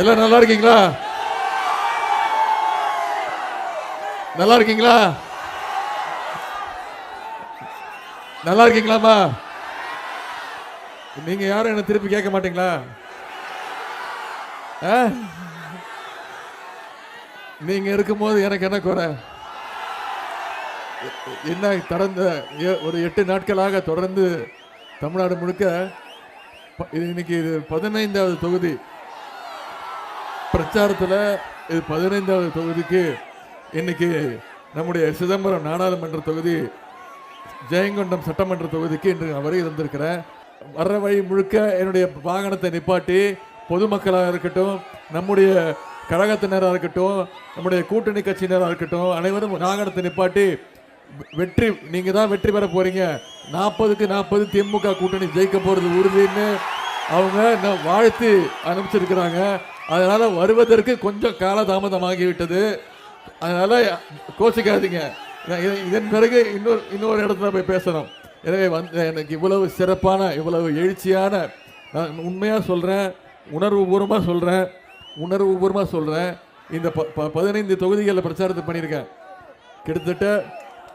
எல்லாம் நல்லா இருக்கீங்களா? நல்லா இருக்கீங்களா? நல்லா இருக்கீங்களாம்மா? நீங்க யாரும் என்ன திருப்பி கேட்க மாட்டீங்களா? நீங்க இருக்கும்போது எனக்கு என்ன குறை? என்ன தொடர்ந்த ஒரு எட்டு நாட்களாக தொடர்ந்து தமிழ்நாடு முழுக்க இது இன்னைக்கு இது பதினைந்தாவது தொகுதி. பிரச்சாரத்தில் இது பதினைந்தாவது தொகுதிக்கு இன்னைக்கு நம்முடைய சிதம்பரம் நாடாளுமன்ற தொகுதி ஜெயங்கொண்டம் சட்டமன்ற தொகுதிக்கு இன்று நான் இருந்திருக்கிறேன் வர்ற வழி முழுக்க என்னுடைய வாகனத்தை நிப்பாட்டி பொதுமக்களாக இருக்கட்டும் நம்முடைய கழகத்தினராக இருக்கட்டும் நம்முடைய கூட்டணி கட்சியினராக இருக்கட்டும் அனைவரும் வாகனத்தை நிப்பாட்டி வெற்றி நீங்க தான் வெற்றி பெற போறீங்க. நாற்பதுக்கு நாற்பது திமுக கூட்டணி ஜெயிக்க போறது உறுதின்னு அவங்க வாழ்த்து அனுப்பிச்சிருக்கிறாங்க. அதனால வருவதற்கு கொஞ்சம் காலதாமதமாகிவிட்டது. அதனால கோச்சிக்காதீங்க. இதன் பிறகு இன்னொரு இன்னொரு இடத்துல போய் பேசணும். எனவே வந்து எனக்கு இவ்வளவு சிறப்பான இவ்வளவு எழுச்சியான நான் உண்மையாக சொல்கிறேன் உணர்வு பூர்வமாக சொல்கிறேன் உணர்வு பூர்வமாக சொல்கிறேன் இந்த ப ப- பதினைந்து தொகுதிகளில் பிரச்சாரத்தை பண்ணியிருக்கேன். கிட்டத்தட்ட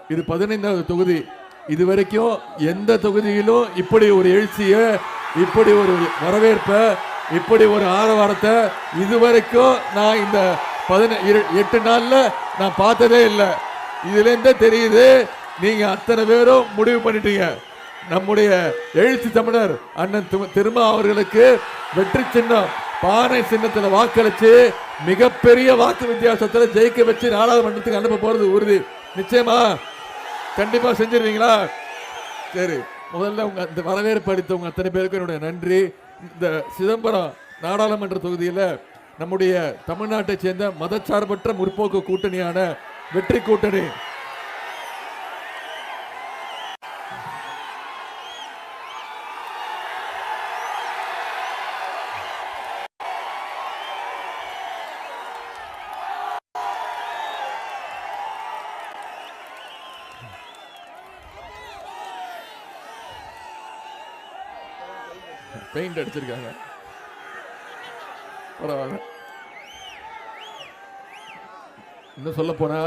இது பதினைந்தாவது தொகுதி. இது வரைக்கும் எந்த தொகுதியிலும் இப்படி ஒரு எழுச்சியை இப்படி ஒரு வரவேற்பை இப்படி ஒரு ஆரவாரத்தை இதுவரைக்கும் நான் இந்த பதினெட்டு இரு- எட்டு நாளில் நான் பார்த்ததே இல்லை. இதுலேருந்தே தெரியுது? நீங்கள் அத்தனை பேரும் முடிவு பண்ணிட்டீங்க. நம்முடைய எழுச்சி தமிழர் அண்ணன் திரும திருமா அவர்களுக்கு வெற்றி சின்னம். பானை சின்னத்தில் வாக்களித்து மிகப்பெரிய வாக்கு வித்தியாசத்தில் ஜெயிக்க வச்சு நாடாளுமன்றத்துக்கு அனுப்ப போகிறது உறுதி. நிச்சயமா? கண்டிப்பாக செஞ்சிருவீங்களா? சரி. முதல்ல உங்கள் இந்த வரவேற்பு உங்கள் அத்தனை பேருக்கும் என்னுடைய நன்றி. இந்த சிதம்பரம் நாடாளுமன்ற தொகுதியில் நம்முடைய தமிழ்நாட்டை சேர்ந்த மதச்சார்பற்ற முற்போக்கு கூட்டணியான வெற்றி கூட்டணி. பாயிண்ட் அடிச்சிருக்காங்க பரவாயில்ல. இன்னும் சொல்ல போனா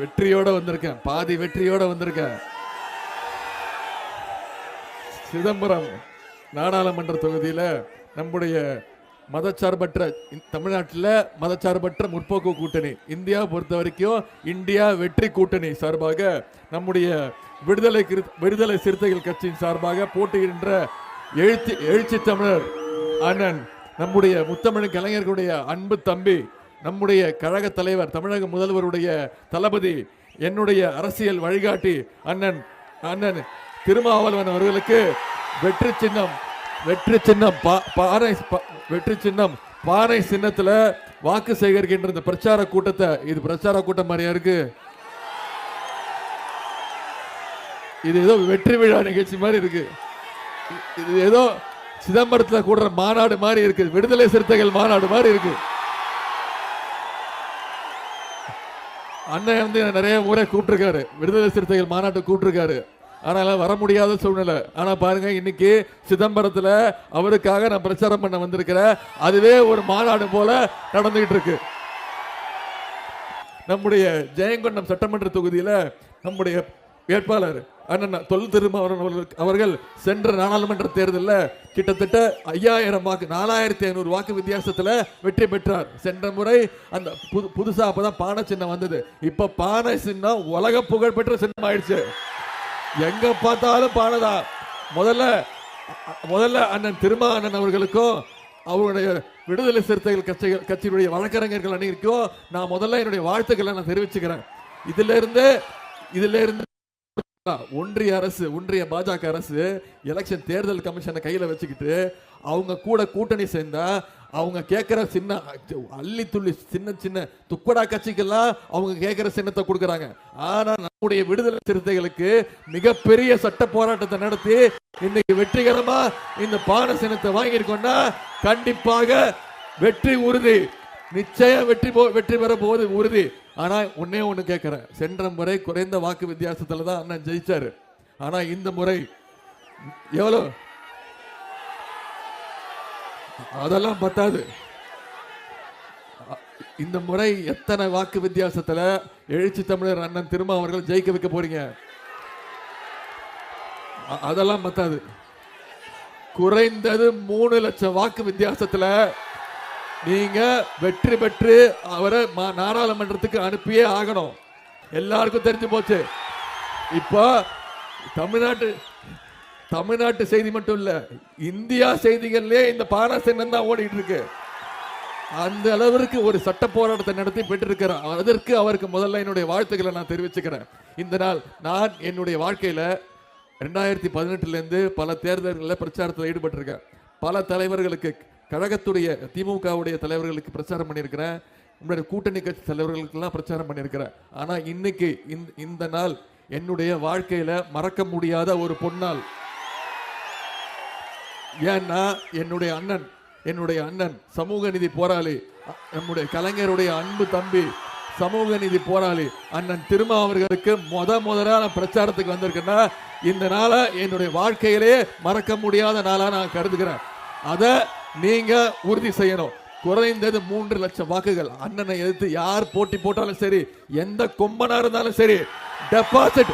வெற்றியோட வந்திருக்கேன். பாதி வெற்றியோட வந்திருக்கேன். சிதம்பரம் நாடாளுமன்ற தொகுதியில் நம்முடைய மதச்சார்பற்ற தமிழ்நாட்டில் மதச்சார்பற்ற முற்போக்கு கூட்டணி. இந்தியா பொறுத்த வரைக்கும் இந்தியா வெற்றி கூட்டணி சார்பாக நம்முடைய விடுதலை விடுதலை சிறுத்தைகள் கட்சியின் சார்பாக போட்டியிடுகின்ற எழுச்சி எழுச்சி தமிழர் அண்ணன் நம்முடைய முத்தமிழ் கலைஞர்களுடைய அன்பு தம்பி நம்முடைய கழக தலைவர் தமிழக முதல்வருடைய தளபதி என்னுடைய அரசியல் வழிகாட்டி அண்ணன் அண்ணன் திருமாவளவன் அவர்களுக்கு வெற்றி சின்னம் வெற்றி சின்னம் பா- வெற்றி சின்னம் பாறை சின்னத்தில் வாக்கு சேகரிக்கின்ற இந்த பிரச்சார கூட்டத்தை இது பிரச்சார கூட்டம் மாதிரியா இருக்கு? இது ஏதோ வெற்றி விழா நிகழ்ச்சி மாதிரி இருக்கு. இது ஏதோ சிதம்பரத்தில் கூடுற மாநாடு மாதிரி இருக்கு. விடுதலை சிறுத்தைகள் மாநாடு மாதிரி இருக்கு. அண்ணன் வந்து நிறைய முறை கூப்பிட்டுருக்காரு. விடுதலை சிறுத்தைகள் மாநாட்டை கூப்பிட்டுருக்காரு. ஆனால் வர முடியாத சூழ்நிலை. ஆனால் பாருங்க இன்னைக்கு சிதம்பரத்தில் அவருக்காக நான் பிரச்சாரம் பண்ண வந்திருக்கிறேன் அதுவே ஒரு மாநாடு போல நடந்துகிட்டு இருக்கு. நம்முடைய ஜெயங்கொண்டம் சட்டமன்ற தொகுதியில் நம்முடைய வேட்பாளர் அண்ணன் தொல் திருமாவளவன் அவர்கள் சென்ற நாடாளுமன்ற தேர்தலில் கிட்டத்தட்ட ஐயாயிரம் வாக்கு நாலாயிரத்தி ஐநூறு வாக்கு வித்தியாசத்தில் வெற்றி பெற்றார். சென்ற முறை அந்த புது புதுசாக அப்போ தான் பானை சின்னம் வந்தது. இப்போ பானை சின்னம் உலக புகழ்பெற்ற சின்னம் ஆயிடுச்சு. எங்கே பார்த்தாலும் பானைதான் முதல்ல முதல்ல அண்ணன் திருமா அண்ணன் அவர்களுக்கும் அவருடைய விடுதலை சிறுத்தைகள் கட்சிகள் கட்சியினுடைய வழக்கறிஞர்கள் அணிக்கும் நான் முதல்ல என்னுடைய வாழ்த்துக்களை நான் தெரிவிச்சுக்கிறேன். இதுல இருந்து இதுல இருந்து ஒன்றிய அரசு ஒன்றிய பாஜக அரசு எலெக்ஷன் தேர்தல் கமிஷனை கையில வச்சுக்கிட்டு அவங்க கூட கூட்டணி சேர்ந்தா அவங்க கேட்குற சின்ன அள்ளி துள்ளி சின்ன சின்ன துக்கடா கட்சிக்கெல்லாம் அவங்க கேட்குற சின்னத்தை கொடுக்கறாங்க. ஆனா நம்முடைய விடுதலை சிறுத்தைகளுக்கு மிகப்பெரிய சட்ட போராட்டத்தை நடத்தி இன்னைக்கு வெற்றிகரமா இந்த பான சின்னத்தை வாங்கியிருக்கோம்னா கண்டிப்பாக வெற்றி உறுதி. நிச்சயம் வெற்றி போ வெற்றி பெற போவது உறுதி. ஆனா ஒன்னே ஒன்று கேட்குறேன் சென்ற முறை குறைந்த வாக்கு வித்தியாசத்துல தான் அண்ணன் ஜெயிச்சாரு. ஆனா இந்த முறை எவ்வளோ? அதெல்லாம் பத்தாது. இந்த முறை எத்தனை வாக்கு வித்தியாசத்துல எழுச்சி தமிழர் அண்ணன் திரும்ப அவர்கள் ஜெயிக்க வைக்க போறீங்க? அதெல்லாம் பத்தாது. குறைந்தது மூணு லட்சம் வாக்கு வித்தியாசத்துல நீங்க வெற்றி பெற்று அவரை மா- நாடாளுமன்றத்துக்கு அனுப்பியே ஆகணும். எல்லாருக்கும் தெரிஞ்சு போச்சு. இப்போ தமிழ்நாட்டு தமிழ்நாட்டு செய்தி மட்டும் இல்ல இந்தியா செய்திகள்லயே இந்த பாராசென்னம் தான் ஓடிட்டு இருக்கு அந்த அளவிற்கு ஒரு சட்ட போராட்டத்தை நடத்தி பெற்றிருக்கிறார் அதற்கு அவருக்கு முதல்ல என்னுடைய வாழ்த்துக்களை நான் தெரிவிச்சுக்கிறேன். இந்த நாள் நான் என்னுடைய வாழ்க்கையில ரெண்டாயிரத்தி பதினெட்டுல இருந்து பல தேர்தல்களில் பிரச்சாரத்தில் ஈடுபட்டிருக்கேன். பல தலைவர்களுக்கு கழகத்துடைய திமுகவுடைய தலைவர்களுக்கு பிரச்சாரம் பண்ணியிருக்கிறேன். உங்களுடைய கூட்டணி கட்சி தலைவர்களுக்கெல்லாம் பிரச்சாரம் பண்ணியிருக்கிறேன். ஆனால் இன்னைக்கு இந்த- இந்த நாள் என்னுடைய வாழ்க்கையில் மறக்க முடியாத ஒரு பொன்னாள். ஏன்னா என்னுடைய அண்ணன் என்னுடைய அண்ணன் சமூக நீதி போராளி நம்முடைய கலைஞருடைய அன்பு தம்பி சமூக நீதி போராளி அண்ணன் திருமா அவர்களுக்கு முத முதலான பிரச்சாரத்துக்கு வந்திருக்கேன்னா இந்த நாளை என்னுடைய வாழ்க்கையிலேயே மறக்க முடியாத நாளாக நான் கருதுகிறேன். அதை நீங்க உறுதி செய்யணும். குறைந்தது மூன்று லட்சம் வாக்குகள். அண்ணனை எதிர்த்து யார் போட்டி போட்டாலும் சரி எந்த கொம்பனா இருந்தாலும் சரி டெபாசிட்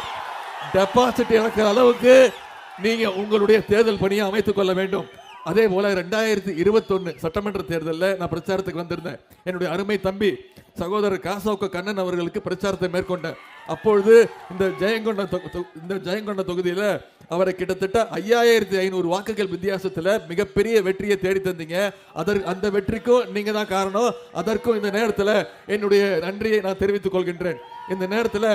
டெபாசிட் இழக்கிற அளவுக்கு நீங்க உங்களுடைய தேர்தல் பணியை அமைத்துக் கொள்ள வேண்டும். அதே போல ரெண்டாயிரத்தி இருபத்தொன்னு சட்டமன்ற தேர்தலில் நான் பிரச்சாரத்துக்கு வந்திருந்தேன். என்னுடைய அருமை தம்பி சகோதரர் காசோக்க கண்ணன் அவர்களுக்கு பிரச்சாரத்தை மேற்கொண்டேன். அப்பொழுது இந்த ஜெயங்கொண்ட இந்த ஜெயங்கொண்ட தொகுதியில் அவரை கிட்டத்தட்ட ஐயாயிரத்தி ஐநூறு வாக்குகள் வித்தியாசத்தில் மிகப்பெரிய வெற்றியை தேடி தந்தீங்க. அதற்கு அந்த வெற்றிக்கும் நீங்க தான் காரணம். அதற்கும் இந்த நேரத்தில் என்னுடைய நன்றியை நான் தெரிவித்துக் கொள்கின்றேன். இந்த நேரத்தில்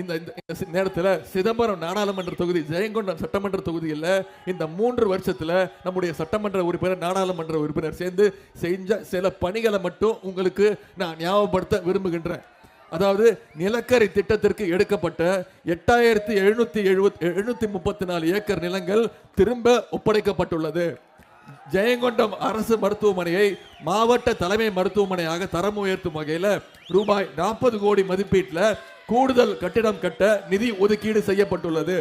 இந்த இந்த இந்த சிதம்பரம் நாடாளுமன்ற தொகுதி ஜெயங்கொண்டம் சட்டமன்ற தொகுதியில் இந்த மூன்று வருஷத்தில் நம்முடைய சட்டமன்ற உறுப்பினர் நாடாளுமன்ற உறுப்பினர் சேர்ந்து செஞ்ச சில பணிகளை மட்டும் உங்களுக்கு நான் ஞாபகப்படுத்த விரும்புகின்றேன். அதாவது நிலக்கரி திட்டத்திற்கு எடுக்கப்பட்ட எட்டாயிரத்தி எழுநூத்தி எழுபத்தி எழுநூத்தி முப்பத்தி நாலு ஏக்கர் நிலங்கள் திரும்ப ஒப்படைக்கப்பட்டுள்ளது. ஜெயங்கொண்டம் அரசு மருத்துவமனையை மாவட்ட தலைமை மருத்துவமனையாக தரம் உயர்த்தும் வகையில் ரூபாய் நாற்பது கோடி மதிப்பீட்டில் கூடுதல் கட்டிடம் கட்ட நிதி ஒதுக்கீடு செய்யப்பட்டுள்ளது.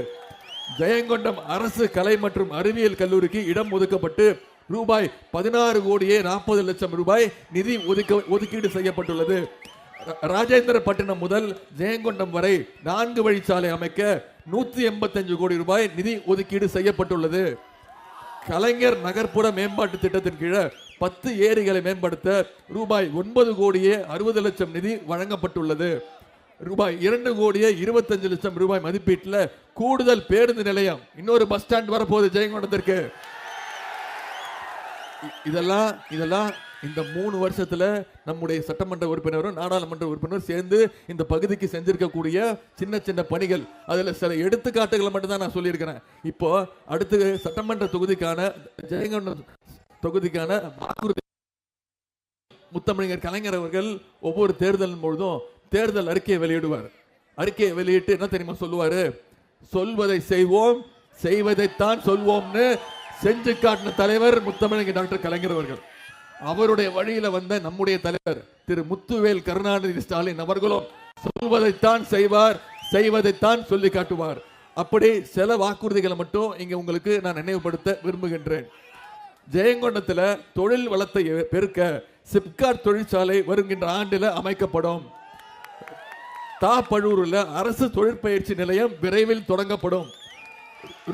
ஜெயங்கொண்டம் அரசு கலை மற்றும் அறிவியல் கல்லூரிக்கு இடம் ஒதுக்கப்பட்டு ரூபாய் பதினாறு கோடியே நாற்பது லட்சம் ரூபாய் நிதி ஒதுக்க ஒதுக்கீடு செய்யப்பட்டுள்ளது. ராஜேந்திர பட்டினம் முதல் ஜெயங்கொண்டம் வரை நான்கு வழிச்சாலை அமைக்க நூத்தி எண்பத்தஞ்சு கோடி ரூபாய் நிதி ஒதுக்கீடு செய்யப்பட்டுள்ளது. கலைஞர் நகர்ப்புற மேம்பாட்டு திட்டத்தின் கீழே பத்து ஏரிகளை மேம்படுத்த ரூபாய் ஒன்பது கோடியே அறுபது லட்சம் நிதி வழங்கப்பட்டுள்ளது. ரூபாய் இரண்டு கோடியே இருபத்தஞ்சு லட்சம் ரூபாய் மதிப்பீட்டில் கூடுதல் பேருந்து நிலையம். இன்னொரு பஸ் ஸ்டாண்ட் வரப்போகுது ஜெயங்கொண்டத்திற்கு. இதெல்லாம் இதெல்லாம் இந்த மூணு வருஷத்துல நம்முடைய சட்டமன்ற உறுப்பினரும் நாடாளுமன்ற உறுப்பினரும் சேர்ந்து இந்த பகுதிக்கு செஞ்சிருக்கக்கூடிய சின்ன சின்ன பணிகள். அதில் சில எடுத்துக்காட்டுகளை மட்டும்தான் நான் சொல்லியிருக்கிறேன். இப்போ அடுத்து சட்டமன்ற தொகுதிக்கான ஜெயங்கொண்டம் தொகுதிக்கான வாக்குறுதி முத்தமிழர் கலைஞர் அவர்கள் ஒவ்வொரு தேர்தலின் பொழுதும் தேர்தல் அறிக்கையை வெளியிடுவார். அறிக்கையை வெளியிட்டு என்ன தெரியுமா சொல்லுவாரு? சொல்வதை செய்வோம் செய்வதைத்தான் சொல்வோம்னு செஞ்சு காட்டின தலைவர் முத்தமிழங்க டாக்டர் கலைஞர் அவர்கள். அவருடைய வழியில வந்த நம்முடைய தலைவர் திரு முத்துவேல் கருணாநிதி ஸ்டாலின் அவர்களும் சொல்வதைத்தான் செய்வார் செய்வதைத்தான் சொல்லி காட்டுவார். அப்படி சில வாக்குறுதிகளை மட்டும் இங்க உங்களுக்கு நான் நினைவுபடுத்த விரும்புகின்றேன். ஜெயங்கொண்டத்துல தொழில் வளத்தை பெருக்க சிப்காட் தொழிற்சாலை வருகின்ற ஆண்டில் அமைக்கப்படும். தாப்பழூர்ல அரசு தொழிற்பயிற்சி நிலையம் விரைவில் தொடங்கப்படும்.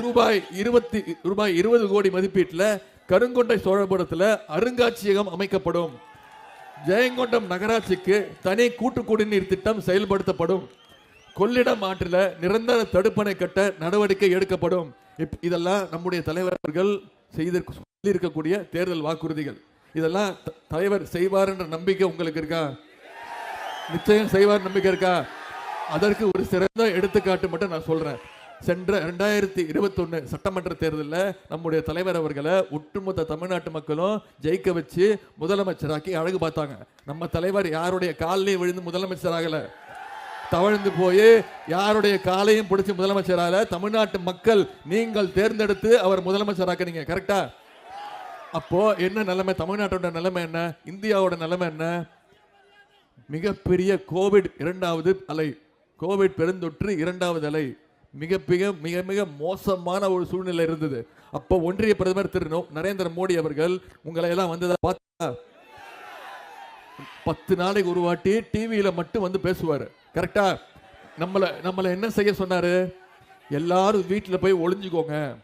ரூபாய் இருபத்தி ரூபாய் இருபது கோடி மதிப்பீட்டில் கருங்கொண்டை சோழபுரத்தில் அருங்காட்சியகம் அமைக்கப்படும். ஜெயங்கொண்டம் நகராட்சிக்கு தனி கூட்டு குடிநீர் திட்டம் செயல்படுத்தப்படும். கொள்ளிடம் ஆற்றில் நிரந்தர தடுப்பணை கட்ட நடவடிக்கை எடுக்கப்படும். இப்- இதெல்லாம் நம்முடைய தலைவர்கள் அவர்கள் செய்து சொல்லியிருக்கக்கூடிய தேர்தல் வாக்குறுதிகள். இதெல்லாம் த- தலைவர் செய்வார் என்ற நம்பிக்கை உங்களுக்கு இருக்கா? நிச்சயம் செய்வார் நம்பிக்கை இருக்கா? அதற்கு ஒரு சிறந்த எடுத்துக்காட்டு மட்டும் நான் சொல்றேன். சென்ற ரெண்டாயிரத்தி இருபத்தொன்னு சட்டமன்ற தேர்தலில் நம்முடைய தலைவர் அவர்களை ஒட்டுமொத்த தமிழ்நாட்டு மக்களும் ஜெயிக்க வச்சு முதலமைச்சராக்கி அழகு பார்த்தாங்க. நம்ம தலைவர் யாருடைய காலிலையும் விழுந்து முதலமைச்சர் தவழ்ந்து போய் யாருடைய காலையும் பிடிச்சி முதலமைச்சரால தமிழ்நாட்டு மக்கள் நீங்கள் தேர்ந்தெடுத்து அவர் முதலமைச்சராக்குனீங்க கரெக்டா அப்போ என்ன நிலைமை? தமிழ்நாட்டோட நிலைமை என்ன? இந்தியாவோட நிலைமை என்ன? மிகப்பெரிய கோவிட் இரண்டாவது அலை. கோவிட் பெருந்தொற்று இரண்டாவது அலை மிக மிக மிக மிக மோசமான ஒரு சூழ்நிலை இருந்தது. அப்போ ஒன்றிய பிரதமர் திரு நரேந்திர மோடி அவர்கள் உங்களை எல்லாம் வந்ததா பார்த்தா பத்து நாளைக்கு ஒரு வாட்டி டிவியில மட்டும் வந்து பேசுவார். கரெக்டா நம்மளை நம்மளை என்ன செய்ய சொன்னாரு? எல்லாரும் வீட்டில் போய் ஒளிஞ்சுக்கோங்க.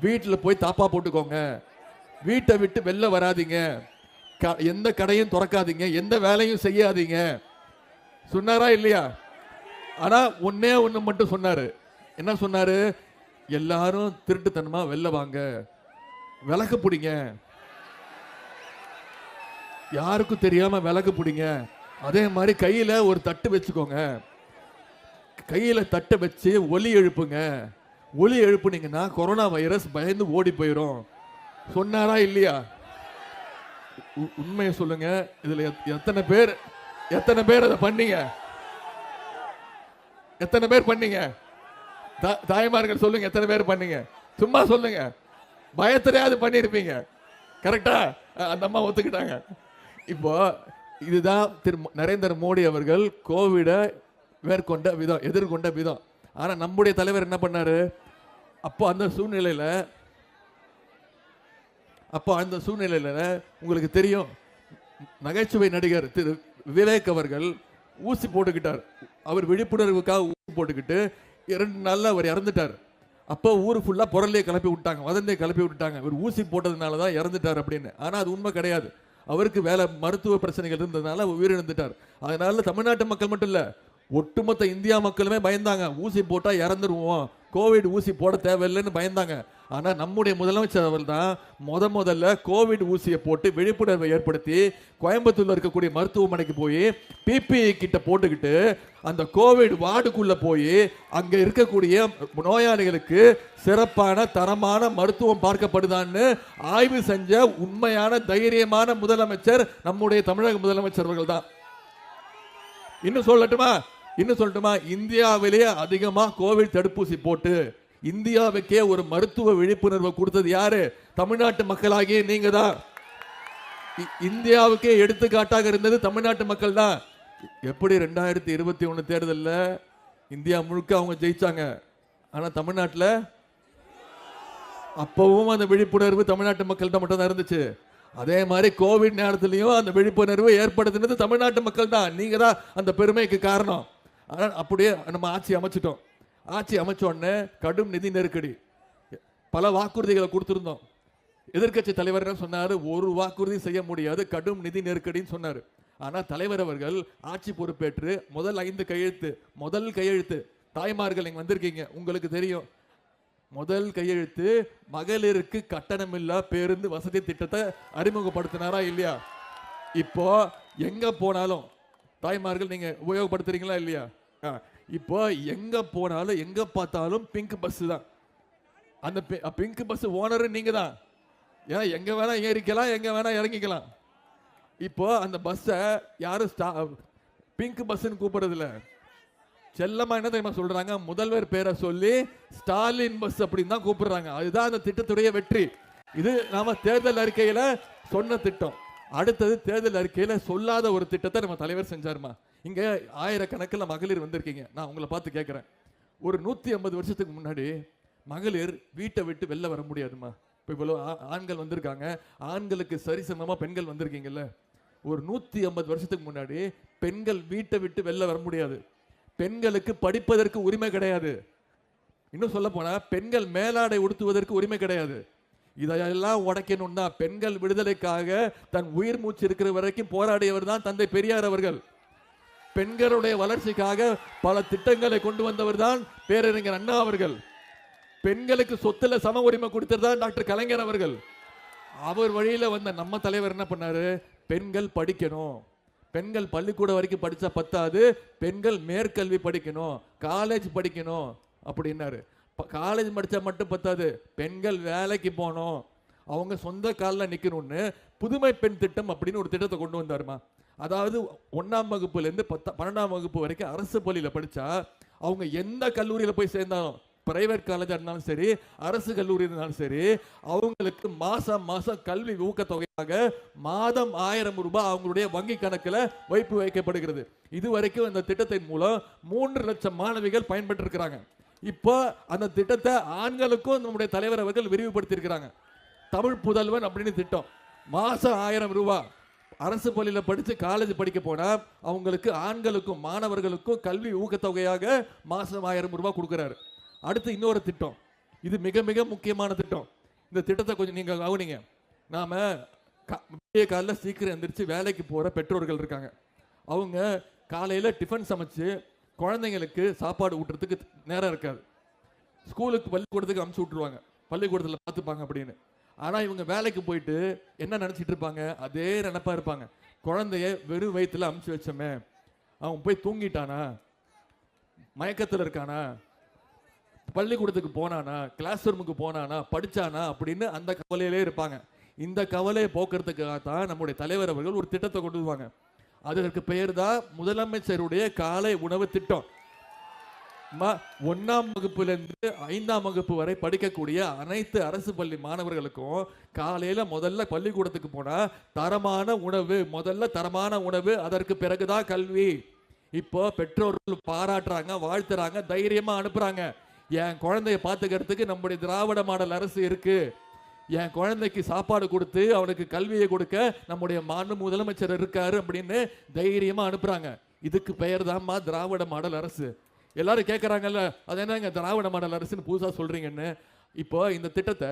வீட்டில் போய் தாப்பா போட்டுக்கோங்க. வீட்டை விட்டு வெளில வராதீங்க. க- எந்த கடையும் திறக்காதீங்க. எந்த வேலையும் செய்யாதீங்க. சொன்னாரா இல்லையா? ஆனா ஒன்னே ஒன்று மட்டும் சொன்னாரு. என்ன சொன்னாரு? எல்லாரும் திருட்டுத்தனமா வெளில வாங்க. விளக்கு பிடிங்க. யாருக்கும் தெரியாம விளக்கு பிடிங்க. அதே மாதிரி கையில ஒரு தட்டு வச்சுக்கோங்க. கையில தட்டை வச்சு ஒலி எழுப்புங்க. ஒலி எழுப்புனீங்கன்னா கொரோனா வைரஸ் பயந்து ஓடி போயிடும் சொன்னாரா இல்லையா? உ- உண்மையை சொல்லுங்க. இதுல எத்- எத்தனை பேர் எத்தனை பேர் அதை பண்ணீங்க? எத்தனை பேர் பண்ணீங்க? தா- தாய்மார்கள் சொல்லுங்க எத்தனை பேர் பண்ணீங்க? சும்மா சொல்லுங்க. பயத்திலையாவது பண்ணியிருப்பீங்க கரெக்டா அந்த அம்மா ஒத்துக்கிட்டாங்க. இப்போ இதுதான் திரு நரேந்திர மோடி அவர்கள் கோவிடை மேற்கொண்ட விதம் எதிர்கொண்ட விதம். ஆனால் நம்முடைய தலைவர் என்ன பண்ணாரு? அப்போ அந்த சூழ்நிலையில் அப்போ அந்த சூழ்நிலையில் உங்களுக்கு தெரியும் நகைச்சுவை நடிகர் திரு விவேக் அவர்கள் ஊசி போட்டுக்கிட்டார். அவர் விழிப்புணர்வுக்காக ஊசி போட்டுக்கிட்டு இரண்டு நாளில் அவர் இறந்துட்டார். அப்போ ஊர் ஃபுல்லாக புரளையை கிளப்பி விட்டாங்க. வதந்தியை கிளப்பி விட்டாங்க இவர் ஊசி போட்டதுனால தான் இறந்துட்டார் அப்படின்னு. ஆனால் அது உண்மை கிடையாது. அவருக்கு வேலை மருத்துவ பிரச்சனைகள் இருந்ததுனால உயிரிழந்துட்டார். அதனால தமிழ்நாட்டு மக்கள் மட்டும் இல்லை ஒட்டுமொத்த இந்தியா மக்களுமே பயந்தாங்க. ஊசி போட்டால் இறந்துருவோம். கோவிட் ஊசி போட தேவையில்லைன்னு பயந்தாங்க. ஆனால் நம்முடைய முதலமைச்சர் அவர் தான் முத முதல்ல கோவிட் ஊசியை போட்டு விழிப்புணர்வை ஏற்படுத்தி கோயம்புத்தூரில் இருக்கக்கூடிய மருத்துவமனைக்கு போய் பிபிஇ கிட்ட போட்டுக்கிட்டு அந்த கோவிட் வார்டுக்குள்ளே போய் அங்கே இருக்கக்கூடிய நோயாளிகளுக்கு சிறப்பான தரமான மருத்துவம் பார்க்கப்படுதான்னு ஆய்வு செஞ்ச உண்மையான தைரியமான முதலமைச்சர் நம்முடைய தமிழக முதலமைச்சர் அவர்கள் தான் இன்னும் சொல்லட்டுமா? இன்னும் சொல்லட்டுமா? இந்தியாவிலேயே அதிகமாக கோவிட் தடுப்பூசி போட்டு இந்தியாவுக்கே ஒரு மருத்துவ விழிப்புணர்வை கொடுத்தது யாரு? தமிழ்நாட்டு மக்களாகிய நீங்க தான். இ- இந்தியாவுக்கே எடுத்துக்காட்டாக இருந்தது தமிழ்நாட்டு மக்கள் தான். எப்படி ரெண்டாயிரத்தி இருபத்தி ஒன்று தேர்தலில் இந்தியா முழுக்க அவங்க ஜெயிச்சாங்க. ஆனால் தமிழ்நாட்டில் அப்பவும் அந்த விழிப்புணர்வு தமிழ்நாட்டு மக்கள்கிட்ட மட்டும் தான் இருந்துச்சு. அதே மாதிரி கோவிட் நேரத்துலையும் அந்த விழிப்புணர்வு ஏற்படுத்தினது தமிழ்நாட்டு மக்கள் தான். நீங்க தான் அந்த பெருமைக்கு காரணம். ஆனால் அப்படியே நம்ம ஆட்சி அமைச்சிட்டோம். ஆட்சி அமைச்சோடனே கடும் நிதி நெருக்கடி. பல வாக்குறுதிகளை கொடுத்துருந்தோம். எதிர்க்கட்சி தலைவர் என்ன ஒரு வாக்குறுதி செய்ய முடியாது கடும் நிதி நெருக்கடின்னு சொன்னார். ஆனால் தலைவர் அவர்கள் ஆட்சி பொறுப்பேற்று முதல் ஐந்து கையெழுத்து முதல் கையெழுத்து தாய்மார்கள் இங்கே வந்திருக்கீங்க உங்களுக்கு தெரியும். முதல் கையெழுத்து மகளிருக்கு கட்டணமில்லா பேருந்து வசதி திட்டத்தை அறிமுகப்படுத்தினாரா இல்லையா? இப்போ எங்க போனாலும் தாய்மார்கள் நீங்க உபயோகப்படுத்துறீங்களா இல்லையா? இப்போ எங்க போனாலும் எங்க பார்த்தாலும் பிங்க் பஸ் தான். அந்த பிங்க் பஸ் ஓனர் நீங்க தான் ஏன்னா எங்க வேணா ஏறிக்கலாம் எங்க வேணா இறங்கிக்கலாம். இப்போ அந்த பஸ்ஸை யாரும் ஸ்டா பிங்க் பஸ்ன்னு கூப்பிடுறது இல்லை செல்லமா என்ன தெரியுமா சொல்றாங்க? முதல்வர் பேரை சொல்லி ஸ்டாலின் பஸ் அப்படின்னு தான் கூப்பிடுறாங்க. அதுதான் அந்த திட்டத்துடைய வெற்றி. இது நாம தேர்தல் அறிக்கையில சொன்ன திட்டம். அடுத்தது தேர்தல் அறிக்கையில சொல்லாத ஒரு திட்டத்தை நம்ம தலைவர் செஞ்சாருமா? இங்கே ஆயிரக்கணக்கில் மகளிர் வந்திருக்கீங்க. நான் உங்களை பார்த்து கேட்குறேன். ஒரு நூற்றி ஐம்பது வருஷத்துக்கு முன்னாடி மகளிர் வீட்டை விட்டு வெளில வர முடியாதுமா? இப்போ இவ்வளோ ஆ- ஆண்கள் வந்திருக்காங்க. ஆண்களுக்கு சரிசமமாக பெண்கள் வந்திருக்கீங்கல்ல. ஒரு நூற்றி ஐம்பது வருஷத்துக்கு முன்னாடி பெண்கள் வீட்டை விட்டு வெளில வர முடியாது. பெண்களுக்கு படிப்பதற்கு உரிமை கிடையாது. இன்னும் சொல்ல போனால் பெண்கள் மேலாடை உடுத்துவதற்கு உரிமை கிடையாது. இதையெல்லாம் உடைக்கணும்னா பெண்கள் விடுதலைக்காக தன் உயிர் மூச்சு இருக்கிற வரைக்கும் போராடியவர் தான் தந்தை பெரியார் அவர்கள். பெண்களுடைய வளர்ச்சிக்காக பல திட்டங்களை கொண்டு வந்தவர் தான் பேரறிஞர் அண்ணா அவர்கள். பெண்களுக்கு சொத்துல சம உரிமை கொடுத்தது தான் டாக்டர் கலைஞர் அவர்கள். அவர் வழியில வந்த நம்ம தலைவர் என்ன பண்ணாரு? பெண்கள் படிக்கணும். பெண்கள் பள்ளிக்கூடம் வரைக்கும் படிச்சா பத்தாது. பெண்கள் மேற்கல்வி படிக்கணும். காலேஜ் படிக்கணும். அப்படின்னாரு. காலேஜ் படித்தா மட்டும் பத்தாது. பெண்கள் வேலைக்கு போகணும். அவங்க சொந்த காலில் நிற்கணும்னு புதுமை பெண் திட்டம் அப்படின்னு ஒரு திட்டத்தை கொண்டு வந்தாருமா. அதாவது ஒன்றாம் வகுப்புலேருந்து பத்த பன்னெண்டாம் வகுப்பு வரைக்கும் அரசு பள்ளியில் படித்தா அவங்க எந்த கல்லூரியில் போய் சேர்ந்தாலும் பிரைவேட் காலேஜாக இருந்தாலும் சரி அரசு கல்லூரி இருந்தாலும் சரி அவங்களுக்கு மாதம் மாதம் கல்வி ஊக்கத்தொகையாக மாதம் ஆயிரம் ரூபாய் அவங்களுடைய வங்கி கணக்கில் வைப்பு வைக்கப்படுகிறது. இது வரைக்கும் இந்த திட்டத்தின் மூலம் மூன்று லட்சம் மாணவிகள் பயன்பெற்று இருக்கிறாங்க இப்போ அந்த திட்டத்தை ஆண்களுக்கும் நம்முடைய தலைவர் அவர்கள் விரிவுபடுத்தியிருக்கிறாங்க. தமிழ் புதல்வன் அப்படின்னு திட்டம். மாதம் ஆயிரம் ரூபா. அரசு பள்ளியில் படித்து காலேஜ் படிக்க போனால் அவங்களுக்கு ஆண்களுக்கும் மாணவர்களுக்கும் கல்வி ஊக்கத்தொகையாக மாதம் ஆயிரம் ரூபா கொடுக்குறாரு. அடுத்து இன்னொரு திட்டம். இது மிக மிக முக்கியமான திட்டம். இந்த திட்டத்தை கொஞ்சம் நீங்கள் கவனிங்க. நாம் விடிய காலையில் சீக்கிரம் எந்திரிச்சு வேலைக்கு போகிற பெற்றோர்கள் இருக்காங்க. அவங்க காலையில் டிஃபன் சமைச்சு குழந்தைங்களுக்கு சாப்பாடு ஊட்டுறதுக்கு நேரம் இருக்காது. ஸ்கூலுக்கு பள்ளிக்கூடத்துக்கு அமுச்சு விட்ருவாங்க பள்ளிக்கூடத்தில் பார்த்துப்பாங்க அப்படின்னு. ஆனால் இவங்க வேலைக்கு போயிட்டு என்ன நினச்சிட்டு இருப்பாங்க? அதே நினப்பாக இருப்பாங்க. குழந்தைய வெறும் வயிற்றுல அமுச்சு வச்சோமே அவன் போய் தூங்கிட்டானா? மயக்கத்தில் இருக்கானா? பள்ளிக்கூடத்துக்கு போனானா? கிளாஸ் ரூமுக்கு போனானா? படித்தானா அப்படின்னு அந்த கவலையிலே இருப்பாங்க. இந்த கவலையை போக்குறதுக்காக தான் நம்முடைய தலைவர் அவர்கள் ஒரு திட்டத்தை கொண்டு வருவாங்க. அதற்கு பெயர் தான் முதலமைச்சருடைய காலை உணவு திட்டம். ஒன்னாம் வகுப்புலேருந்து வகுப்புல இருந்து ஐந்தாம் வகுப்பு வரை படிக்கக்கூடிய அனைத்து அரசு பள்ளி மாணவர்களுக்கும் காலையில முதல்ல பள்ளிக்கூடத்துக்கு போனால் தரமான உணவு முதல்ல தரமான உணவு அதற்கு பிறகுதான் கல்வி. இப்போ பெற்றோர்கள் பாராட்டுறாங்க வாழ்த்துறாங்க தைரியமா அனுப்புறாங்க. என் குழந்தைய பார்த்துக்கிறதுக்கு நம்முடைய திராவிட மாடல் அரசு இருக்கு. என் குழந்தைக்கு சாப்பாடு கொடுத்து அவனுக்கு கல்வியை கொடுக்க நம்முடைய மாண்பு முதலமைச்சர் இருக்காரு அப்படின்னு தைரியமா அனுப்புறாங்க. இதுக்கு பெயர் தான்மா திராவிட மாடல் அரசு. எல்லாரும் கேட்குறாங்கல்ல அது என்னங்க திராவிட மாடல் அரசுன்னு புதுசாக சொல்கிறீங்கன்னு இப்போ இந்த திட்டத்தை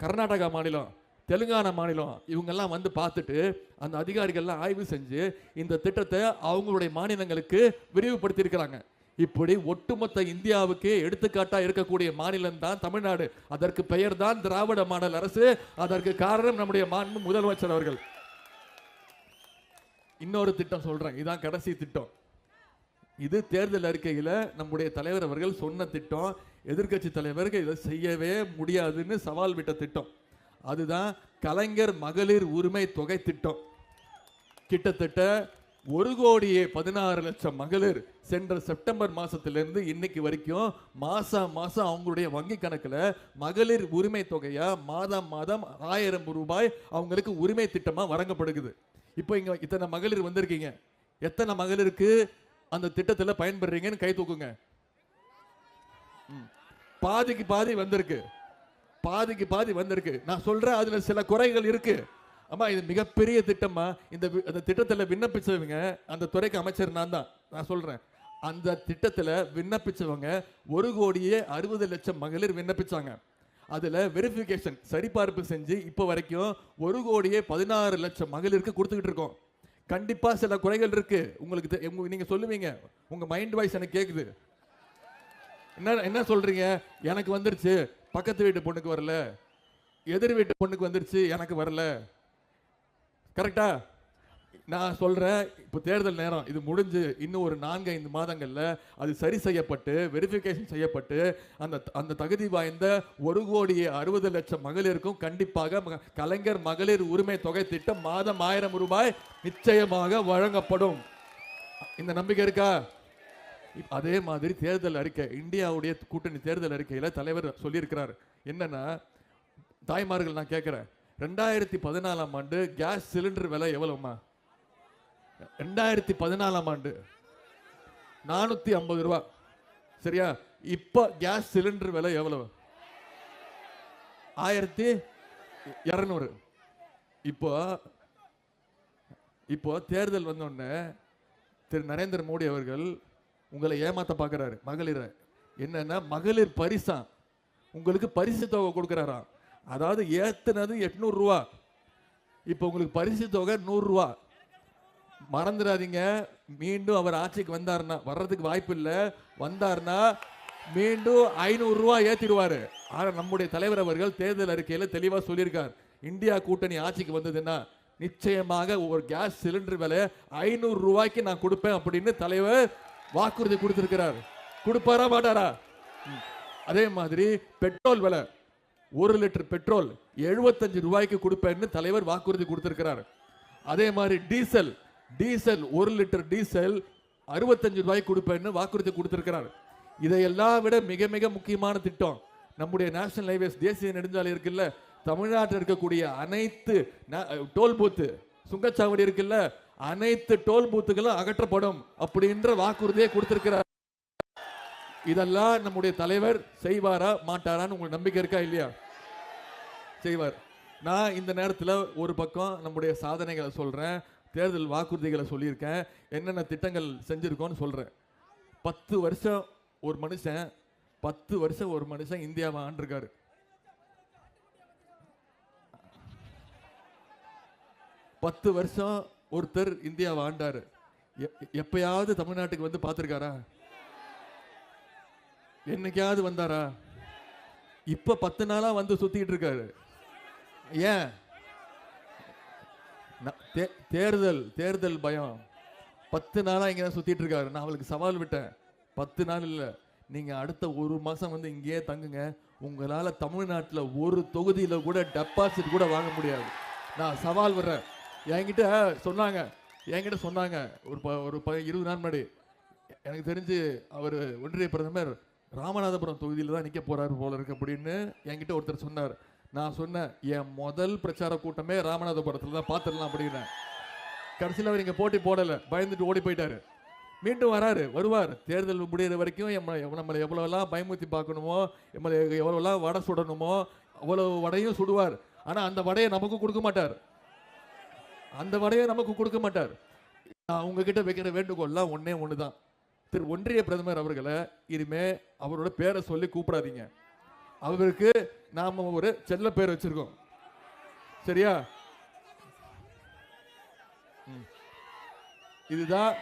கர்நாடகா மாநிலம் தெலுங்கானா மாநிலம் இவங்கெல்லாம் வந்து பார்த்துட்டு அந்த அதிகாரிகள்லாம் ஆய்வு செஞ்சு இந்த திட்டத்தை அவங்களுடைய மாநிலங்களுக்கு விரிவுபடுத்தியிருக்கிறாங்க. இப்படி ஒட்டுமொத்த இந்தியாவுக்கே எடுத்துக்காட்டா இருக்கக்கூடிய மாநிலம் தான் தமிழ்நாடு. அதற்கு பெயர் தான் திராவிட மாடல் அரசு. அதற்கு காரணம் நம்முடைய மாண்பு முதலமைச்சர் அவர்கள். இன்னொரு திட்டம் சொல்றேன். இதுதான் கடைசி திட்டம். இது தேர்தல் அறிக்கையில் நம்முடைய தலைவர் அவர்கள் சொன்ன திட்டம். எதிர்க்கட்சி தலைவர்கள் இதை செய்யவே முடியாதுன்னு சவால் விட்ட திட்டம். அதுதான் கலைஞர் மகளிர் உரிமை தொகை திட்டம். கிட்டத்தட்ட ஒரு கோடியே பதினாறு லட்சம் மகளிர் சென்ற செப்டம்பர் மாசத்திலிருந்து இன்னைக்கு வரைக்கும் மாசம் மாசம் அவங்களுடைய வங்கி கணக்கில் மகளிர் உரிமை தொகையா மாதம் மாதம் ஆயிரம் ரூபாய் அவங்களுக்கு உரிமை திட்டமாக வழங்கப்படுகிறது. இப்போ இங்க இத்தனை மகளிர் வந்திருக்கீங்க. எத்தனை மகளிருக்கு அந்த திட்டத்தில் பயன்படுறீங்கன்னு கை தூக்குங்க. ம். பாதிக்கு பாதி வந்திருக்கு. பாதிக்கு பாதி வந்திருக்கு. நான் சொல்றேன் அதுல சில குறைகள் இருக்கு. அம்மா இது மிகப்பெரிய திட்டம்மா. இந்த அந்த திட்டத்தில் விண்ணப்பிச்சவங்க அந்த துறைக்கு அமைச்சர் நான் தான். நான் சொல்கிறேன் அந்த திட்டத்தில் விண்ணப்பிச்சவங்க ஒரு கோடியே அறுபது லட்சம் மகளிர் விண்ணப்பிச்சாங்க. அதில் வெரிஃபிகேஷன் சரிபார்ப்பு செஞ்சு இப்போ வரைக்கும் ஒரு கோடியே பதினாறு லட்சம் மகளிருக்கு கொடுத்துக்கிட்டு இருக்கோம். கண்டிப்பாக சில குறைகள் இருக்குது உங்களுக்கு நீங்கள் சொல்லுவீங்க. உங்கள் மைண்ட் வாய்ஸ் எனக்கு கேட்குது என்ன என்ன சொல்கிறீங்க எனக்கு வந்துருச்சு. பக்கத்து வீட்டு பொண்ணுக்கு வரல. எதிர் வீட்டு பொண்ணுக்கு வந்துருச்சு. எனக்கு வரல. கரெக்டா? நான் சொல்கிறேன் இப்போ தேர்தல் நேரம். இது முடிஞ்சு இன்னும் ஒரு நான்கு ஐந்து மாதங்களில் அது சரி செய்யப்பட்டு வெரிஃபிகேஷன் செய்யப்பட்டு அந்த அந்த தகுதி வாய்ந்த ஒரு கோடி அறுபது லட்சம் மகளிருக்கும் கண்டிப்பாக மக- கலைஞர் மகளிர் உரிமை தொகை திட்டம் மாதம் ஆயிரம் ரூபாய் நிச்சயமாக வழங்கப்படும். இந்த நம்பிக்கை இருக்கா? அதே மாதிரி தேர்தல் அறிக்கை இந்தியாவுடைய கூட்டணி தேர்தல் அறிக்கையில் தலைவர் சொல்லியிருக்கிறார். என்னன்னா தாய்மார்கள் நான் கேட்குறேன் ரெண்டாயிரத்தி பதினாலாம் ஆண்டு கேஸ் சிலிண்டர் விலை எவ்வளவுமா? ரெண்டாயிரத்தி பதினாலாம் ஆண்டு. நானூத்தி ஐம்பது ரூபா. சரியா? இப்போ கேஸ் சிலிண்டர் விலை எவ்வளவு? ஆயிரத்தி இரநூறு. இப்போ இப்போ தேர்தல் வந்தோடனே திரு நரேந்திர மோடி அவர்கள் உங்களை ஏமாத்த பார்க்குறாரு மகளிரை. என்னன்னா மகளிர் பரிசா? உங்களுக்கு பரிசு தொகை கொடுக்குறாராம். அதாவது ஏற்றுனது எட்நூறுரூவா. இப்போ உங்களுக்கு பரிசு தொகை நூறுரூவா. மறந்துடாதீங்க. மீண்டும் அவர் ஆட்சிக்கு வந்தாருன்னா வர்றதுக்கு வாய்ப்பு இல்லை. வந்தாருன்னா மீண்டும் ஐநூறுரூவா ஏற்றிடுவார் ஆனால் நம்முடைய தலைவர் அவர்கள் தேர்தல் அறிக்கையில் தெளிவாக சொல்லியிருக்கார். இந்தியா கூட்டணி ஆட்சிக்கு வந்ததுன்னா நிச்சயமாக ஒரு கேஸ் சிலிண்டர் விலை ஐநூறு ரூபாய்க்கு நான் கொடுப்பேன் அப்படின்னு தலைவர் வாக்குறுதி கொடுத்திருக்கிறார். கொடுப்பாரா மாட்டாரா? அதே மாதிரி பெட்ரோல் விலை ஒரு லிட்டர் பெட்ரோல் எழுபத்தஞ்சு ரூபாய்க்கு கொடுப்பேன்னு தலைவர் வாக்குறுதி கொடுத்திருக்கிறார். அதே மாதிரி டீசல் டீசல் ஒரு லிட்டர் டீசல் அறுபத்தஞ்சு ரூபாய்க்கு கொடுப்பேன்னு வாக்குறுதி கொடுத்திருக்கிறார். இதையெல்லாம் விட மிக மிக முக்கியமான திட்டம் நம்முடைய நேஷனல் ஹைவேஸ் தேசிய நெடுஞ்சாலை இருக்குல்ல தமிழ்நாட்டில் இருக்கக்கூடிய அனைத்து ந- டோல் பூத்து சுங்கச்சாவடி இருக்குல்ல அனைத்து டோல் பூத்துகளும் அகற்றப்படும் அப்படின்ற வாக்குறுதியை கொடுத்திருக்கிறார். இதெல்லாம் நம்முடைய தலைவர் செய்வாரா மாட்டாரான்னு உங்களுக்கு நம்பிக்கை இருக்கா இல்லையா? செய்வார். நான் இந்த நேரத்தில் ஒரு பக்கம் நம்முடைய சாதனைகளை சொல்கிறேன் தேர்தல் வாக்குறுதிகளை சொல்லியிருக்கேன் என்னென்ன திட்டங்கள் செஞ்சுருக்கோன்னு சொல்கிறேன் பத்து வருஷம் ஒரு மனுஷன் பத்து வருஷம் ஒரு மனுஷன் இந்தியாவை ஆண்டிருக்காரு. பத்து வருஷம் ஒருத்தர் இந்தியாவை ஆண்டாரு. எப்பயாவது தமிழ்நாட்டுக்கு வந்து பார்த்துருக்காரா? என்னைக்காவது வந்தாரா? இப்போ பத்து நாளாக வந்து சுற்றிக்கிட்டு இருக்காரு. ஏன்? தே- தேர்தல் தேர்தல் பயம். பத்து நாளா இங்க தான் சுத்திட்டு இருக்காரு. நான் அவளுக்கு சவால் விட்டேன். பத்து நாள் இல்ல. நீங்க அடுத்த ஒரு மாசம் வந்து இங்கேயே தங்குங்க. உங்களால தமிழ்நாட்டில் ஒரு தொகுதியில கூட டெபாசிட் கூட வாங்க முடியாது. நான் சவால் விடுறேன். என்கிட்ட சொன்னாங்க. என்கிட்ட சொன்னாங்க. ஒரு ப ஒரு ப இருபது நாள் முன்னாடி. எனக்கு தெரிஞ்சு அவர் ஒன்றிய பிரதமர் ராமநாதபுரம் தொகுதியில் தான் நிற்க போகிறாரு போல இருக்கு அப்படின்னு என்கிட்ட ஒருத்தர் சொன்னார். நான் சொன்னேன் என் முதல் பிரச்சார கூட்டமே ராமநாதபுரத்தில் தான் பார்த்துடலாம் அப்படின்னேன் கடைசியில் அவர் இங்கே போட்டி போடலை பயந்துட்டு ஓடி போயிட்டாரு. மீண்டும் வராரு வருவார். தேர்தல் முடிகிற வரைக்கும் எம்ம- நம்மளை எவ்வளோலாம் பயமுத்தி பார்க்கணுமோ நம்மளை எவ்வளோலாம் வடை சுடணுமோ அவ்வளோ வடையும் சுடுவார். ஆனால் அந்த வடையை நமக்கு கொடுக்க மாட்டார். அந்த வடையை நமக்கு கொடுக்க மாட்டார். நான் உங்ககிட்ட வைக்கிற வேண்டுகோள்லாம் ஒன்றே ஒன்று தான் திரு ஒன்றிய பிரதமர் அவர்களை இனிமே அவரோட பேரை சொல்லி கூப்பிடாதீங்க. அவருக்கு நாம ஒரு செல்ல பேர் வச்சிருக்கோம். சரியா? இதுதான்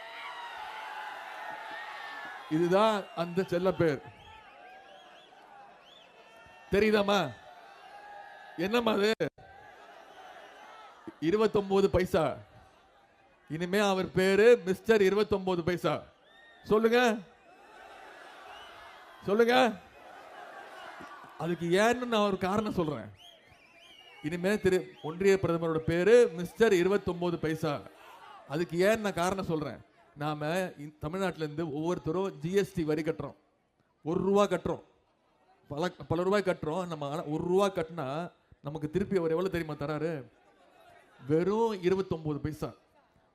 இதுதான் அந்த செல்ல பேர். தெரியுதாமா என்னம்மா அது? இருபத்தொன்பது பைசா. இனிமே அவர் பேரு மிஸ்டர் இருபத்தொன்பது பைசா. சொல்லுங்க. சொல்லுங்க. அதுக்கு ஏன்னு நான் ஒரு காரணம் சொல்றேன். இனிமேல் திரு ஒன்றிய பிரதமரோட பேரு மிஸ்டர் இருபத்தொம்போது பைசா. அதுக்கு ஏன் நான் காரணம் சொல்றேன். நாம தமிழ்நாட்டிலேருந்து ஒவ்வொருத்தரும் ஜிஎஸ்டி வரி கட்டுறோம். ஒரு ரூபா கட்டுறோம். பல பல ரூபாய் கட்டுறோம். நம்ம ஒரு ரூபா கட்டினா நமக்கு திருப்பி அவர் எவ்வளோ தெரியுமா தராரு? வெறும் 29 பைசா.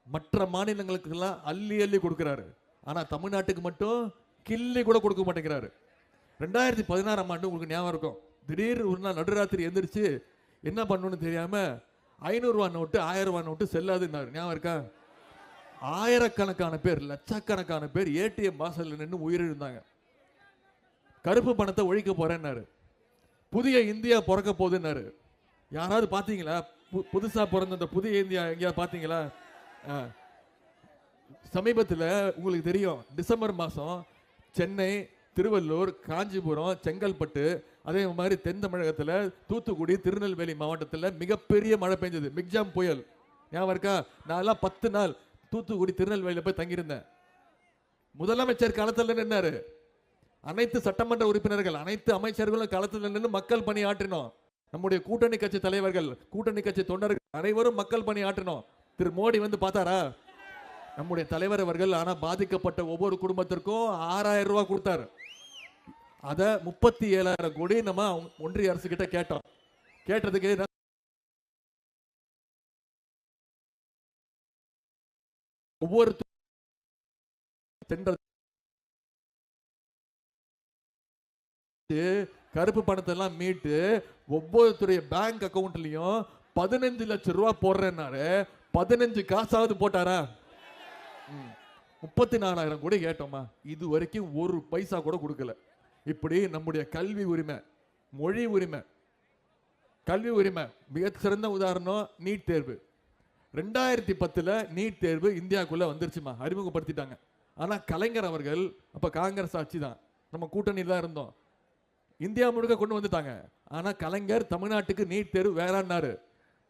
மற்ற மாநிலங்களுக்கெல்லாம் அள்ளி அள்ளி கொடுக்குறாரு. ஆனால் தமிழ்நாட்டுக்கு மட்டும் கிள்ளி கூட கொடுக்க மாட்டேங்கிறாரு. ரெண்டாயிரத்தி பதினாறாம் ஆண்டு உங்களுக்கு ஞாபகம் இருக்கும். திடீர் ஒரு நாள் நடுராத்திரி எந்திரிச்சு என்ன பண்ணணும்னு தெரியாமல் ஐநூறுரூவா நோட்டு ஆயிரம் ரூபா நோட்டு செல்லாதுன்னாரு ஞாபகம் இருக்கா? ஆயிரக்கணக்கான பேர் லட்சக்கணக்கான பேர் ஏடிஎம் வாசல்ல நின்று உயிரிழந்தாங்க. கருப்பு பணத்தை ஒழிக்க போறேன்னாரு. புதிய இந்தியா பிறக்க போகுதுன்னாரு. யாராவது பார்த்தீங்களா? பு- பிறந்த அந்த புதிய இந்தியா எங்கேயாவது பார்த்தீங்களா? சமீபத்தில் உங்களுக்கு தெரியும் டிசம்பர் மாதம் சென்னை திருவள்ளூர் காஞ்சிபுரம் செங்கல்பட்டு அதே மாதிரி தென் தமிழகத்தில் தூத்துக்குடி திருநெல்வேலி மாவட்டத்தில் மிகப்பெரிய மழை பெஞ்சது. மிக்ஜாம் புயல். ஞாபகம் இருக்கா? நான்லாம் பத்து நாள் தூத்துக்குடி திருநெல்வேலியில் போய் தங்கியிருந்தேன். முதலமைச்சர் காலத்தில் நின்னாரு. அனைத்து சட்டமன்ற உறுப்பினர்கள் அனைத்து அமைச்சர்களும் களத்தில் நின்று மக்கள் பணி ஆற்றினோம். நம்முடைய கூட்டணி கட்சி தலைவர்கள் கூட்டணி கட்சி தொண்டர்கள் அனைவரும் மக்கள் பணி ஆற்றினோம். திரு மோடி வந்து பார்த்தாரா? நம்முடைய தலைவர் அவர்கள் ஆனா பாதிக்கப்பட்ட ஒவ்வொரு குடும்பத்திற்கும் ஆறாயிரம் ரூபாய் கொடுத்தாரு. அத முப்பத்தி ஏழாயிரம் கோடி நம்ம ஒன்றிய அரசு கிட்ட கேட்டோம். கேட்டதுக்கு ஒவ்வொரு கருப்பு பணத்தை எல்லாம் மீட்டு துறைய பேங்க் அக்கவுண்ட்லயும் பதினஞ்சு லட்சம் ரூபா போடுறேன்னாரு. பதினஞ்சு காசாவது போட்டாரா? முப்பத்தி நாலாயிரம் கூட கேட்டோமா. இது வரைக்கும் ஒரு பைசா கூட கொடுக்கல. இப்படி நம்முடைய கல்வி உரிமை மொழி உரிமை கல்வி உரிமை மிக சிறந்த உதாரணம் நீட் தேர்வு. ரெண்டாயிரத்தி பத்தில் நீட் தேர்வு இந்தியாவுக்குள்ளே வந்துருச்சுமா? அறிமுகப்படுத்திட்டாங்க. ஆனால் கலைஞர் அவர்கள் அப்போ காங்கிரஸ் ஆட்சி தான். நம்ம கூட்டணியில் தான் இருந்தோம். இந்தியா முழுக்க கொண்டு வந்துட்டாங்க. ஆனால் கலைஞர் தமிழ்நாட்டுக்கு நீட் தேர்வு வேறான்னாரு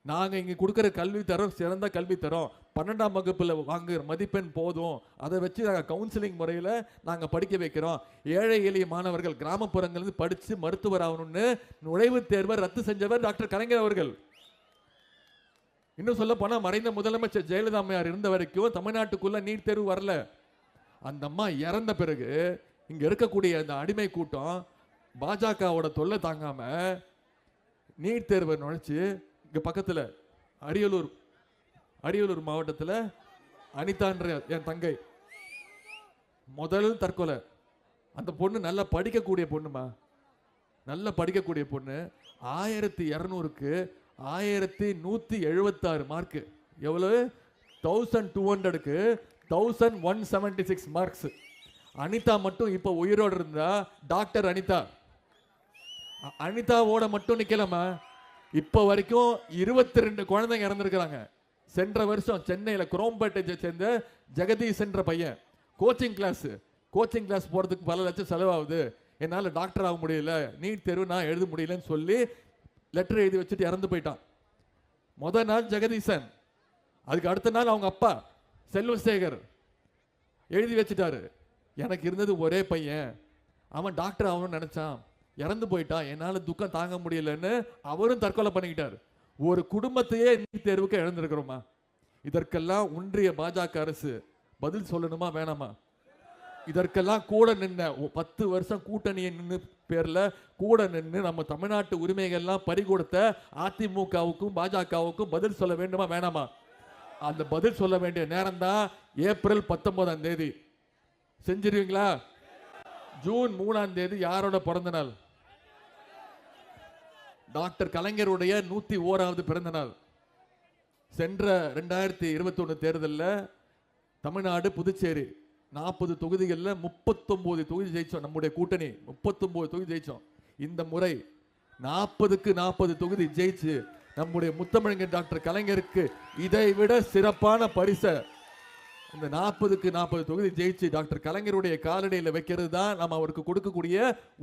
நாங்க இங்க கொடுக்குற கல்வி தரம் சிறந்த கல்வி தரோம். பன்னெண்டாம் வகுப்புல வாங்குகிற மதிப்பெண் போதும். அதை வச்சு நாங்க கவுன்சிலிங் முறையில நாங்க படிக்க வைக்கிறோம். ஏழை எளிய மாணவர்கள் கிராமப்புறங்கள்லேருந்து படித்து படிச்சு மருத்துவர் ஆகணும்னு நுழைவுத் தேர்வை ரத்து செஞ்சவர் டாக்டர் கலைஞர் அவர்கள். இன்னும் சொல்ல போனா மறைந்த முதலமைச்சர் ஜெயலலிதா அம்மையார் இருந்த வரைக்கும் தமிழ்நாட்டுக்குள்ள நீட் தேர்வு வரல. அந்த அம்மா இறந்த பிறகு இங்க இருக்கக்கூடிய அந்த அடிமை கூட்டம் பாஜகவோட தொல்லை தாங்காம நீட் தேர்வை நுழைச்சு இங்க பக்கத்துல அரியலூர் அரியலூர் மாவட்டத்தில் அனிதான்ற என் தங்கை. முதல் தற்கொலை. அந்த பொண்ணு நல்லா படிக்கக்கூடிய பொண்ணுமா? நல்லா படிக்கக்கூடிய பொண்ணு. ஆயிரத்தி இரநூறுக்கு ஆயிரத்தி நூற்றி எழுபத்தாறு மார்க்கு எவ்வளவு? தௌசண்ட் டூ ஹண்ட்ரடுக்கு thousand one seventy six marks Anitha மட்டும் இப்போ உயிரோடு இருந்தா டாக்டர் அனிதா. அனிதாவோட மட்டும் நிற்கலாமா இப்போ வரைக்கும் இருபத்தி ரெண்டு குழந்தைங்க இறந்துருக்குறாங்க. சென்ற வருஷம் சென்னையில் குரோம்பேட்டை சேர்ந்த ஜெகதீஷ் என்ற பையன். கோச்சிங் கிளாஸ் கோச்சிங் கிளாஸ் போகிறதுக்கு பல லட்சம் செலவாகுது. என்னால் டாக்டர் ஆக முடியல. நீட் தேர்வு நான் எழுத முடியலன்னு சொல்லி லெட்டர் எழுதி வச்சுட்டு இறந்து போயிட்டான். முத நாள் ஜெகதீசன். அதுக்கு அடுத்த நாள் அவங்க அப்பா செல்வசேகர் எழுதி வச்சுட்டாரு. எனக்கு இருந்தது ஒரே பையன். அவன் டாக்டர் ஆகணும்னு நினச்சான். இறந்து போயிட்டான் என்னால் துக்கம் தாங்க முடியலன்னு அவரும் தற்கொலை பண்ணிக்கிட்டார். ஒரு குடும்பத்தையே நீட் தேர்வுக்கு இழந்திருக்கிறோமா? இதற்கெல்லாம் ஒன்றிய பாஜக அரசு பதில் சொல்லணுமா வேணாமா? இதற்கெல்லாம் கூட நின்ன பத்து வருஷம் கூட்டணியை நின்று பேரில் கூட நின்று நம்ம தமிழ்நாட்டு உரிமைகள்லாம் பறிகொடுத்த அதிமுகவுக்கும் பாஜகவுக்கும் பதில் சொல்ல வேண்டுமா வேணாமா? அந்த பதில் சொல்ல வேண்டிய நேரம் தான் ஏப்ரல் பத்தொன்பதாம் தேதி. செஞ்சிருவீங்களா? ஜூன் மூணாம் தேதி யாரோட பிறந்த நாள்? டாக்டர் கலைஞருடைய நூத்தி ஓராவது பிறந்த நாள். சென்ற ரெண்டாயிரத்தி இருபத்தி ஒன்று தேர்தலில் தமிழ்நாடு புதுச்சேரி நாற்பது தொகுதிகளில் முப்பத்தொம்போது தொகுதி ஜெயித்தோம் நம்முடைய கூட்டணி முப்பத்தொம்போது தொகுதி ஜெயிச்சோம். இந்த முறை நாற்பதுக்கு நாற்பது தொகுதி ஜெயிச்சு நம்முடைய முத்தமிழங்க டாக்டர் கலைஞருக்கு இதை விட சிறப்பான பரிசை இந்த நாற்பதுக்கு நாற்பது தொகுதி ஜெயிச்சு டாக்டர் கலைஞருடைய காலடியில் வைக்கிறது தான் நம்ம அவருக்கு கொடுக்கக்கூடிய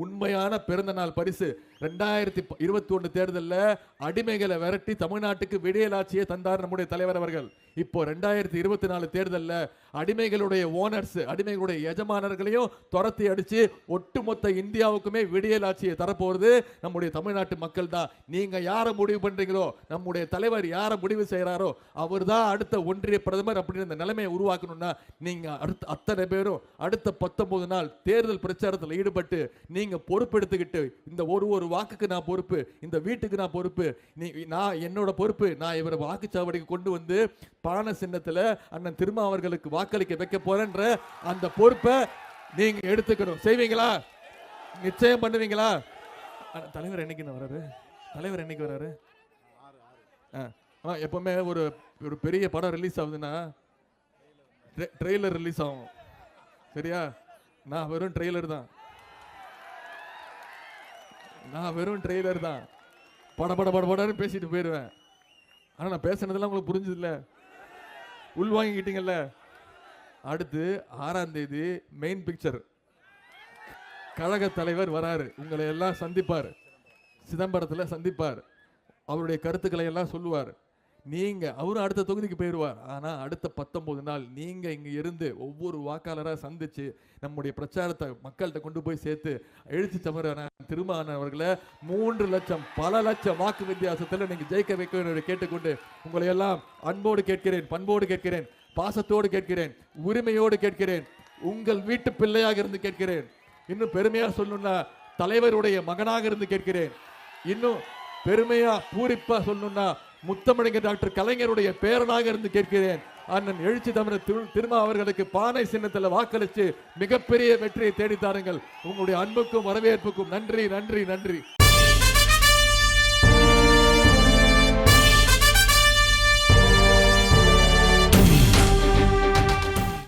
உண்மையான பிறந்த நாள் பரிசு. ரெண்டாயிரத்தி இருபத்தி ஒன்று தேர்தலில் அடிமைகளை விரட்டி தமிழ்நாட்டுக்கு விடியலாட்சியை தந்தார் நம்முடைய தலைவர் அவர்கள். இப்போ ரெண்டாயிரத்தி இருபத்தி நாலு தேர்தலில் அடிமைகளுடைய ஓனர்ஸ் அடிமைகளுடைய எஜமானர்களையும் துரத்தி அடிச்சு ஒட்டுமொத்த இந்தியாவுக்குமே விடியலாட்சியை தரப்போறது நம்முடைய தமிழ்நாட்டு மக்கள் தான் நீங்க யாரை முடிவு பண்றீங்களோ நம்முடைய தலைவர் யாரை முடிவு செய்யறாரோ அவர் தான் அடுத்த ஒன்றிய பிரதமர் அப்படின்னு அந்த நிலைமையை உருவாக்கணும்னா நீங்க அடுத்த அத்தனை பேரும் அடுத்த பத்தொன்பது நாள் தேர்தல் பிரச்சாரத்தில் ஈடுபட்டு நீங்க பொறுப்பெடுத்துக்கிட்டு இந்த ஒரு ஒரு வாக்குக்கு நான் பொறுப்பு இந்த வீட்டுக்கு நான் பொறுப்பு நீ நான் என்னோட பொறுப்பு நான் இவரை வாக்குச்சாவடிக்கு கொண்டு வந்து பான சின்னத்துல அண்ணன் திருமா அவர்களுக்கு வாக்களிக்க வைக்க போறேன்ற அந்த பொறுப்பை நீங்க எடுத்துக்கணும். செய்வீங்களா? நிச்சயம் பண்ணுவீங்களா? தலைவர் என்னைக்கு வராரு? தலைவர் என்னைக்கு வராரு? ஆ, எப்பவுமே ஒரு ஒரு பெரிய படம் ரிலீஸ் ஆகுதுன்னா ட்ரெய்லர் ரிலீஸ் ஆகும். சரியா? நான் வெறும் ட்ரெய்லர் தான். நான் வெறும் ட்ரெய்லர் தான். பட பட பட படன்னு பேசிட்டு போயிடுவேன். ஆனால் நான் பேசுனதெல்லாம் உங்களுக்கு புரிஞ்சதில்ல? உள் வாங்கிக்கிட்டீங்கல்ல? அடுத்து ஆறாம் தேதி மெயின் பிக்சர் கழக தலைவர் வராரு. உங்களை எல்லாம் சந்திப்பார். சிதம்பரத்தில் சந்திப்பார். அவருடைய கருத்துக்களை எல்லாம் சொல்லுவார். நீங்க அவரும் அடுத்த தொகுதிக்கு போயிடுவார் ஆனா அடுத்த பத்தொன்பது நாள் நீங்க இங்க இருந்து ஒவ்வொரு வாக்காளராக சந்திச்சு நம்முடைய பிரச்சாரத்தை மக்கள்கிட்ட கொண்டு போய் சேர்த்து எழுச்சி தமிழன திருமானவர்களை மூன்று லட்சம் பல லட்சம் வாக்கு வித்தியாசத்தில் நீங்க ஜெயிக்க வைக்க வேண்டும் என்று கேட்டுக்கொண்டு உங்களை எல்லாம் அன்போடு கேட்கிறேன் பண்போடு கேட்கிறேன் பாசத்தோடு கேட்கிறேன் உரிமையோடு கேட்கிறேன் உங்கள் வீட்டு பிள்ளையாக இருந்து கேட்கிறேன். இன்னும் பெருமையா சொல்லணும்னா தலைவருடைய மகனாக இருந்து கேட்கிறேன். இன்னும் பெருமையா பூரிப்பா சொல்லணும்னா முத்தமிழங்க டாக்டர் கலைஞருடைய பேரனாக இருந்து கேட்கிறேன். அண்ணன் எழுச்சி தமிழர் திரு திருமா அவர்களுக்கு பானை சின்னத்தில் வாக்களித்து மிகப்பெரிய வெற்றியை தேடித்தாருங்கள் உங்களுடைய அன்புக்கும் வரவேற்புக்கும் நன்றி நன்றி நன்றி.